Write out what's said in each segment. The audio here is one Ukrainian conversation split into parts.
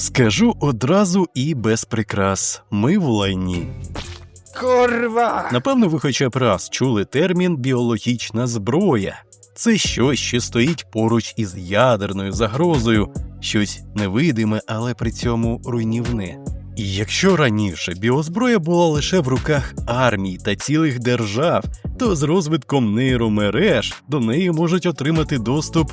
Скажу одразу і без прикрас. Ми в лайні. Курва! Напевно, ви хоча б раз чули термін біологічна зброя. Це щось, що стоїть поруч із ядерною загрозою, щось невидиме, але при цьому руйнівне. І якщо раніше біозброя була лише в руках армій та цілих держав, то з розвитком нейромереж до неї можуть отримати доступ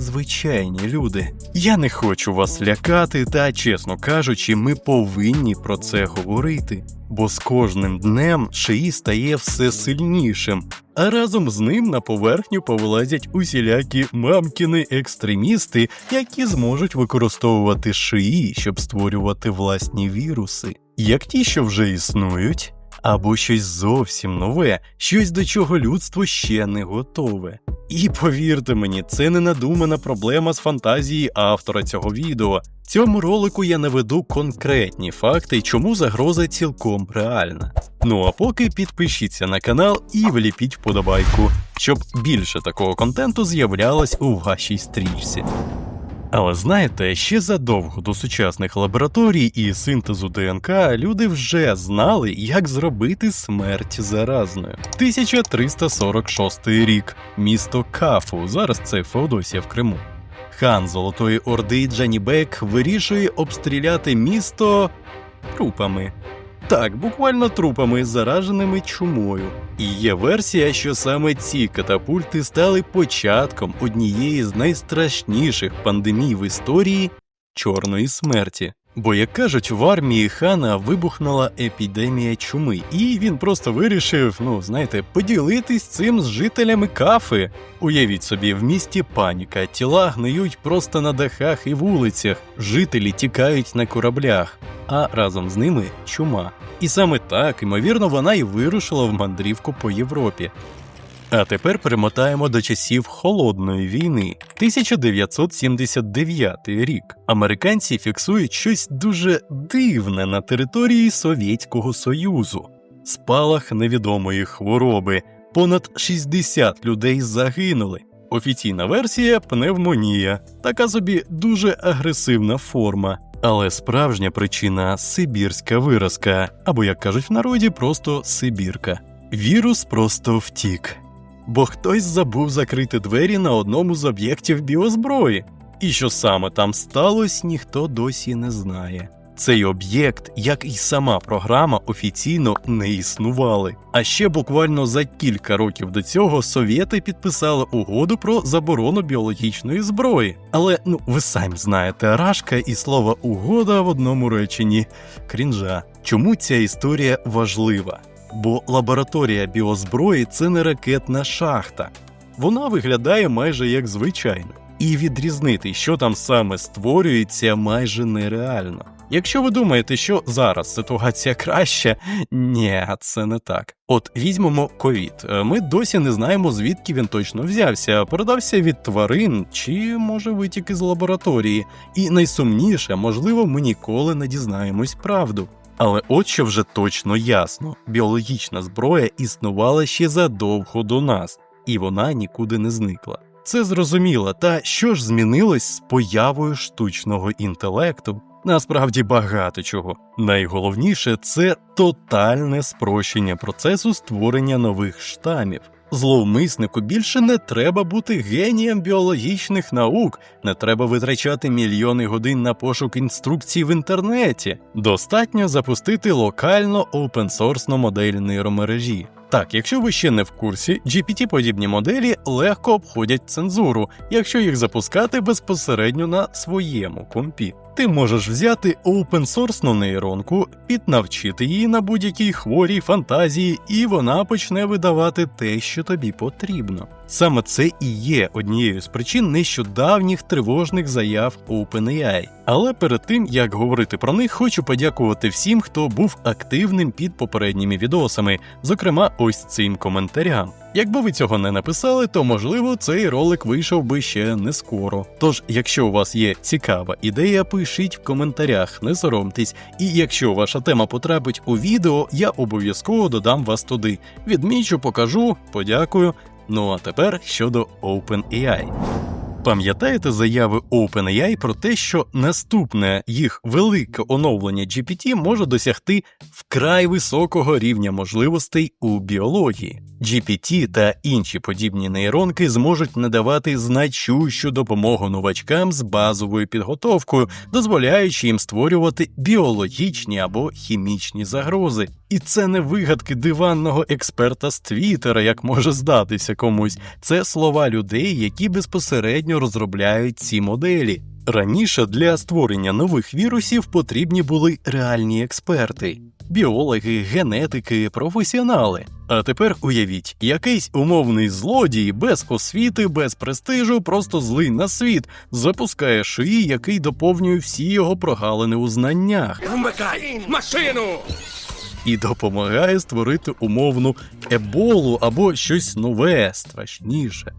звичайні люди. Я не хочу вас лякати, та чесно кажучи, ми повинні про це говорити. Бо з кожним днем шиї стає все сильнішим, а разом з ним на поверхню повилазять усілякі мамкіни екстремісти, які зможуть використовувати шиї, щоб створювати власні віруси, як ті, що вже існують, або щось зовсім нове, щось до чого людство ще не готове. І повірте мені, це не надумана проблема з фантазії автора цього відео. В цьому ролику я наведу конкретні факти, чому загроза цілком реальна. Ну а поки підпишіться на канал і вліпіть вподобайку, щоб більше такого контенту з'являлось у вашій стрічці. Але знаєте, ще задовго до сучасних лабораторій і синтезу ДНК люди вже знали, як зробити смерть заразною. 1346 рік, місто Кафу, зараз це Феодосія в Криму. Хан Золотої Орди Джанібек вирішує обстріляти місто трупами. Так, буквально трупами, зараженими чумою. І є версія, що саме ці катапульти стали початком однієї з найстрашніших пандемій в історії чорної смерті. Бо, як кажуть, в армії хана вибухнула епідемія чуми, і він просто вирішив, ну знаєте, поділитись цим з жителями кафи. Уявіть собі, в місті паніка, тіла гниють просто на дахах і вулицях, жителі тікають на кораблях, а разом з ними чума. І саме так, ймовірно, вона і вирушила в мандрівку по Європі. А тепер перемотаємо до часів холодної війни, 1979 рік. Американці фіксують щось дуже дивне на території Совєтського Союзу. Спалах невідомої хвороби. Понад 60 людей загинули. Офіційна версія пневмонія, така собі дуже агресивна форма. Але справжня причина сибірська виразка, або як кажуть в народі, просто Сибірка. Вірус просто втік бо хтось забув закрити двері на одному з об'єктів біозброї. І що саме там сталося, ніхто досі не знає. Цей об'єкт, як і сама програма, офіційно не існували. А ще буквально за кілька років до цього совєти підписали угоду про заборону біологічної зброї. Але ну ви самі знаєте, рашка і слово угода в одному реченні крінжа. Чому ця історія важлива? Бо лабораторія біозброї це не ракетна шахта. Вона виглядає майже як звичайна. І відрізнити, що там саме створюється, майже нереально. Якщо ви думаєте, що зараз ситуація краща, ні, це не так. От візьмемо ковід. Ми досі не знаємо, звідки він точно взявся, передався від тварин чи може витік із лабораторії. І найсумніше, можливо, ми ніколи не дізнаємось правду. Але от що вже точно ясно: біологічна зброя існувала ще задовго до нас, і вона нікуди не зникла. Це зрозуміло, та що ж змінилось з появою штучного інтелекту? Насправді багато чого. Найголовніше це тотальне спрощення процесу створення нових штамів. Зловмиснику більше не треба бути генієм біологічних наук, не треба витрачати мільйони годин на пошук інструкцій в інтернеті. Достатньо запустити локально опенсорсну модель нейромережі. Так, якщо ви ще не в курсі, GPT-подібні моделі легко обходять цензуру, якщо їх запускати безпосередньо на своєму компі. Ти можеш взяти опенсорсну нейронку, піднавчити її на будь-якій хворій фантазії, і вона почне видавати те, що тобі потрібно. Саме це і є однією з причин нещодавніх тривожних заяв OpenAI. Але перед тим як говорити про них, хочу подякувати всім, хто був активним під попередніми відосами, зокрема, ось цим коментарям. Якби ви цього не написали, то можливо цей ролик вийшов би ще не скоро. Тож, якщо у вас є цікава ідея, пишіть в коментарях, не соромтесь. І якщо ваша тема потрапить у відео, я обов'язково додам вас туди. Відмічу, покажу, подякую. Ну а тепер щодо OpenAI. Пам'ятаєте заяви OpenAI про те, що наступне їх велике оновлення GPT може досягти вкрай високого рівня можливостей у біології? GPT та інші подібні нейронки зможуть надавати значущу допомогу новачкам з базовою підготовкою, дозволяючи їм створювати біологічні або хімічні загрози. І це не вигадки диванного експерта з Твіттера, як може здатися комусь. Це слова людей, які безпосередньо розробляють ці моделі. Раніше для створення нових вірусів потрібні були реальні експерти. Біологи, генетики, професіонали. А тепер уявіть, якийсь умовний злодій без освіти, без престижу, просто злий на світ, запускає шиї, який доповнює всі його прогалини у знаннях Вмикай машину! і допомагає створити умовну еболу або щось нове, страшніше.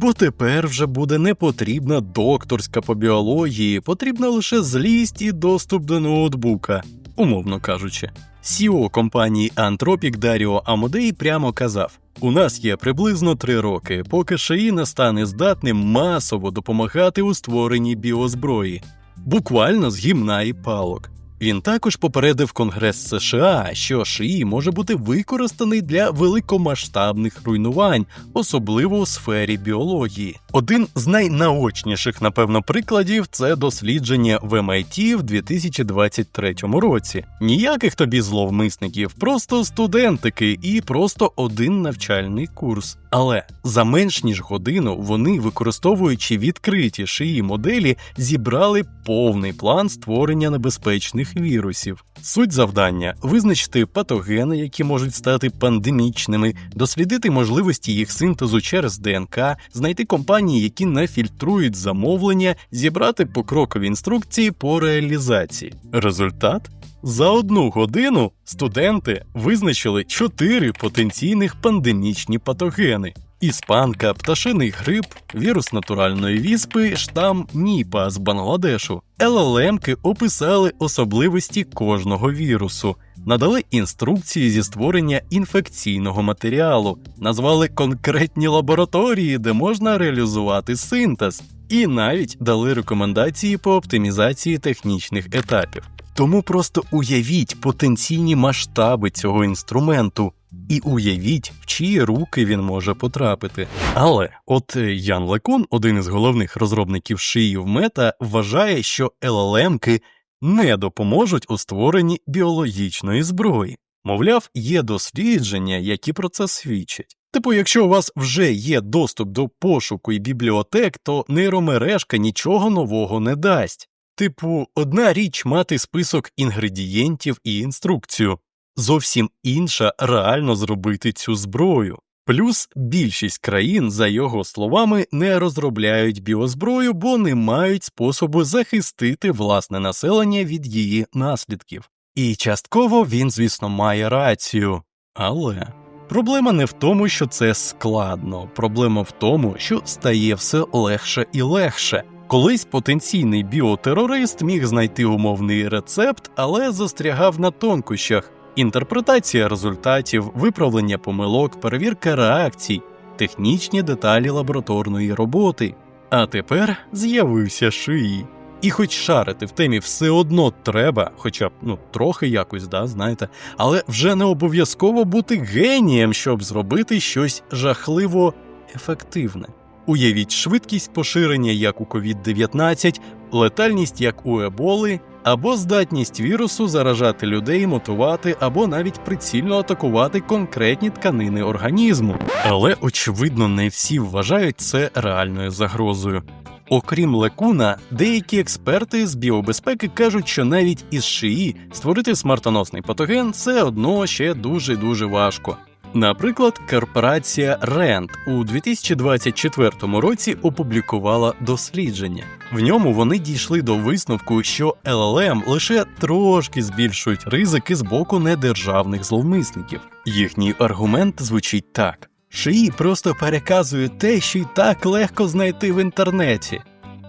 Бо тепер вже буде не потрібна докторська по біології, потрібна лише злість і доступ до ноутбука, умовно кажучи. CEO компанії Anthropic Даріо Амодей прямо казав: у нас є приблизно три роки, поки ШАІ не стане здатним масово допомагати у створенні біозброї, буквально з гімна і палок. Він також попередив Конгрес США, що ШІ може бути використаний для великомасштабних руйнувань, особливо у сфері біології. Один з найнаочніших, напевно, прикладів це дослідження в MIT в 2023 році. Ніяких тобі зловмисників, просто студентики і просто один навчальний курс. Але за менш ніж годину вони, використовуючи відкриті шиї моделі, зібрали повний план створення небезпечних вірусів. Суть завдання визначити патогени, які можуть стати пандемічними, дослідити можливості їх синтезу через ДНК, знайти компанії, які не фільтрують замовлення, зібрати покрокові інструкції по реалізації. Результат за одну годину студенти визначили чотири потенційних пандемічні патогени: іспанка, пташиний грип, вірус натуральної віспи, штам Ніпа з Бангладешу. ЛЛМки описали особливості кожного вірусу, надали інструкції зі створення інфекційного матеріалу, назвали конкретні лабораторії, де можна реалізувати синтез, і навіть дали рекомендації по оптимізації технічних етапів. Тому просто уявіть потенційні масштаби цього інструменту, і уявіть, в чиї руки він може потрапити. Але от е, Ян Лекон, один із головних розробників шиїв мета, вважає, що ЛЛМки не допоможуть у створенні біологічної зброї. Мовляв, є дослідження, які про це свідчать. Типу, якщо у вас вже є доступ до пошуку і бібліотек, то нейромережка нічого нового не дасть. Типу, одна річ мати список інгредієнтів і інструкцію, зовсім інша реально зробити цю зброю. Плюс більшість країн, за його словами, не розробляють біозброю, бо не мають способу захистити власне населення від її наслідків. І частково він, звісно, має рацію. Але проблема не в тому, що це складно, проблема в тому, що стає все легше і легше. Колись потенційний біотерорист міг знайти умовний рецепт, але застрягав на тонкощах. Інтерпретація результатів, виправлення помилок, перевірка реакцій, технічні деталі лабораторної роботи. А тепер з'явився шиї. І хоч шарити в темі все одно треба, хоча б ну трохи якось, да, знаєте, але вже не обов'язково бути генієм, щоб зробити щось жахливо ефективне. Уявіть швидкість поширення як у COVID-19, летальність як у еболи, або здатність вірусу заражати людей, мотувати або навіть прицільно атакувати конкретні тканини організму. Але очевидно, не всі вважають це реальною загрозою. Окрім лекуна, деякі експерти з біобезпеки кажуть, що навіть із шиї створити смертоносний патоген це одно ще дуже дуже важко. Наприклад, корпорація Rand у 2024 році опублікувала дослідження. В ньому вони дійшли до висновку, що LLM лише трошки збільшують ризики з боку недержавних зловмисників. Їхній аргумент звучить так: шиї просто переказують те, що й так легко знайти в інтернеті.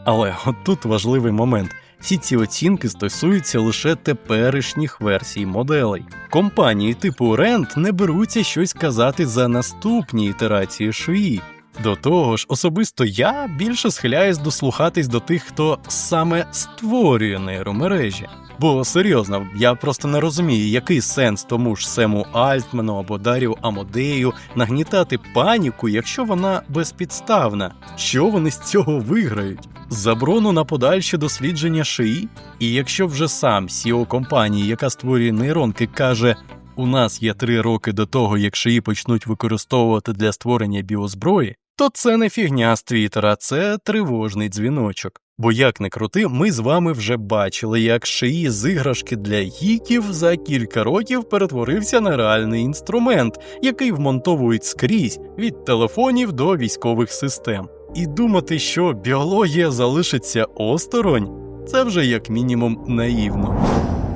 Але от тут важливий момент. Всі ці оцінки стосуються лише теперішніх версій моделей. Компанії типу Rent не беруться щось казати за наступні ітерації шиї. До того ж, особисто я більше схиляюсь дослухатись до тих, хто саме створює нейромережі. Бо серйозно, я просто не розумію, який сенс тому ж Сему Альтмену або Дарію Амодею нагнітати паніку, якщо вона безпідставна. Що вони з цього виграють? Заборону на подальші дослідження шиї? І якщо вже сам CEO компанії, яка створює нейронки, каже. У нас є три роки до того, як шиї почнуть використовувати для створення біозброї, то це не фігня з Твіттера, це тривожний дзвіночок. Бо як не крути, ми з вами вже бачили, як шиї з іграшки для гіків за кілька років перетворився на реальний інструмент, який вмонтовують скрізь від телефонів до військових систем. І думати, що біологія залишиться осторонь, це вже як мінімум наївно.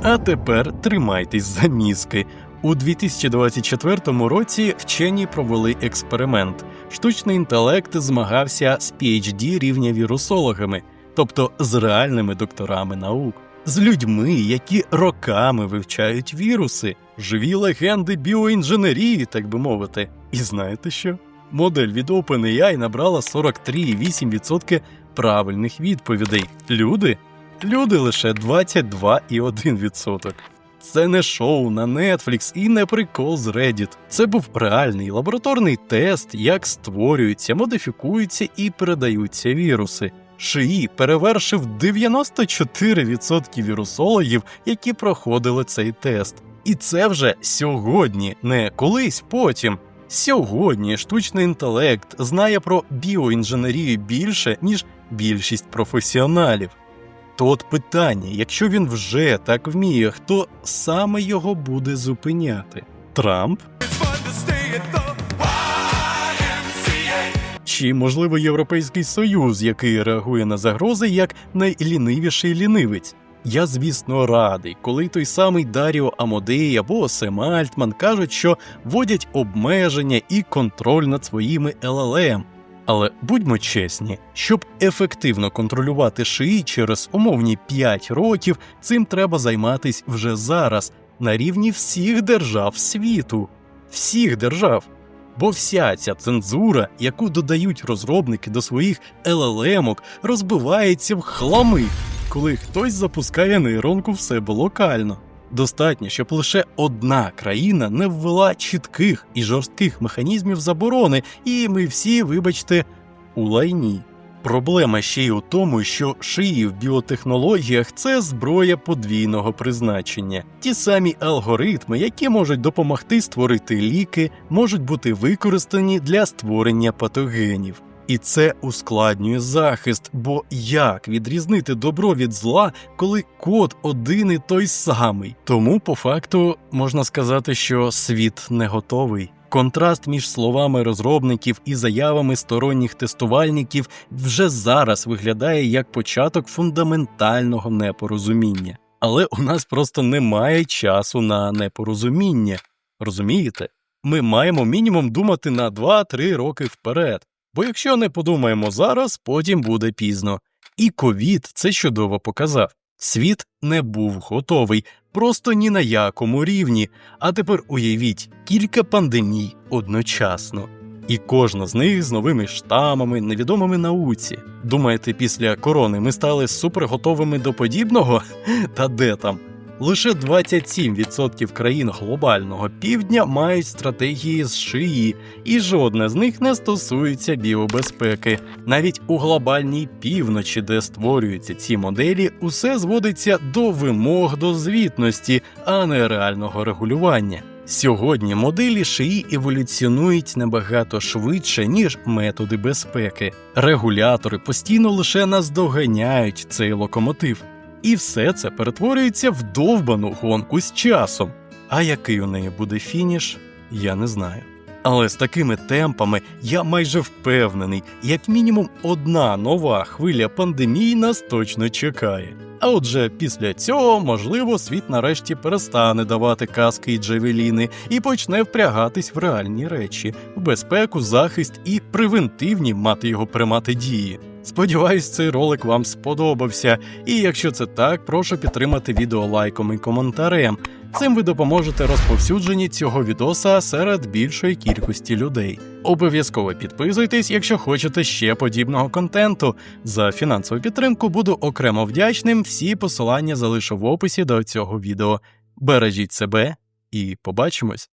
А тепер тримайтесь за мізки. У 2024 році вчені провели експеримент. Штучний інтелект змагався з PhD рівня вірусологами, тобто з реальними докторами наук, з людьми, які роками вивчають віруси, живі легенди біоінженерії, так би мовити. І знаєте що? Модель від OpenAI набрала 43,8% правильних відповідей. Люди? Люди лише 22,1%. Це не шоу на Netflix і не прикол з Reddit. Це був реальний лабораторний тест, як створюються, модифікуються і передаються віруси. Шиї перевершив 94% вірусологів, які проходили цей тест. І це вже сьогодні, не колись потім. Сьогодні штучний інтелект знає про біоінженерію більше, ніж більшість професіоналів. То питання, якщо він вже так вміє, хто саме його буде зупиняти? Трамп? Чи, можливо, Європейський Союз, який реагує на загрози як найлінивіший лінивець? Я, звісно, радий, коли той самий Даріо Амодей або Сем Альтман кажуть, що вводять обмеження і контроль над своїми LLM. Але будьмо чесні, щоб ефективно контролювати шиї через умовні 5 років, цим треба займатись вже зараз на рівні всіх держав світу, всіх держав. Бо вся ця цензура, яку додають розробники до своїх LLM-ок, розбивається в хлами, коли хтось запускає нейронку в себе локально. Достатньо, щоб лише одна країна не ввела чітких і жорстких механізмів заборони, і ми всі, вибачте, у лайні. Проблема ще й у тому, що шиї в біотехнологіях це зброя подвійного призначення. Ті самі алгоритми, які можуть допомогти створити ліки, можуть бути використані для створення патогенів. І це ускладнює захист, бо як відрізнити добро від зла, коли код один і той самий? Тому, по факту, можна сказати, що світ не готовий. Контраст між словами розробників і заявами сторонніх тестувальників вже зараз виглядає як початок фундаментального непорозуміння. Але у нас просто немає часу на непорозуміння. Розумієте? Ми маємо мінімум думати на 2-3 роки вперед. Бо якщо не подумаємо зараз, потім буде пізно. І ковід це чудово показав. Світ не був готовий, просто ні на якому рівні. А тепер уявіть кілька пандемій одночасно. І кожна з них з новими штамами, невідомими науці. Думаєте, після корони ми стали суперготовими до подібного? Та де там? Лише 27% країн глобального півдня мають стратегії з шиї, і жодна з них не стосується біобезпеки. Навіть у глобальній півночі, де створюються ці моделі, усе зводиться до вимог до звітності, а не реального регулювання. Сьогодні моделі шиї еволюціонують набагато швидше, ніж методи безпеки. Регулятори постійно лише наздоганяють цей локомотив. І все це перетворюється в довбану гонку з часом. А який у неї буде фініш, я не знаю. Але з такими темпами я майже впевнений, як мінімум одна нова хвиля пандемії нас точно чекає. А отже, після цього, можливо, світ нарешті перестане давати каски і джавеліни і почне впрягатись в реальні речі, в безпеку, захист і превентивні мати його примати дії. Сподіваюсь, цей ролик вам сподобався. І якщо це так, прошу підтримати відео лайком і коментарем. Цим ви допоможете розповсюдженні цього відоса серед більшої кількості людей. Обов'язково підписуйтесь, якщо хочете ще подібного контенту. За фінансову підтримку буду окремо вдячним. Всі посилання залишу в описі до цього відео. Бережіть себе і побачимось!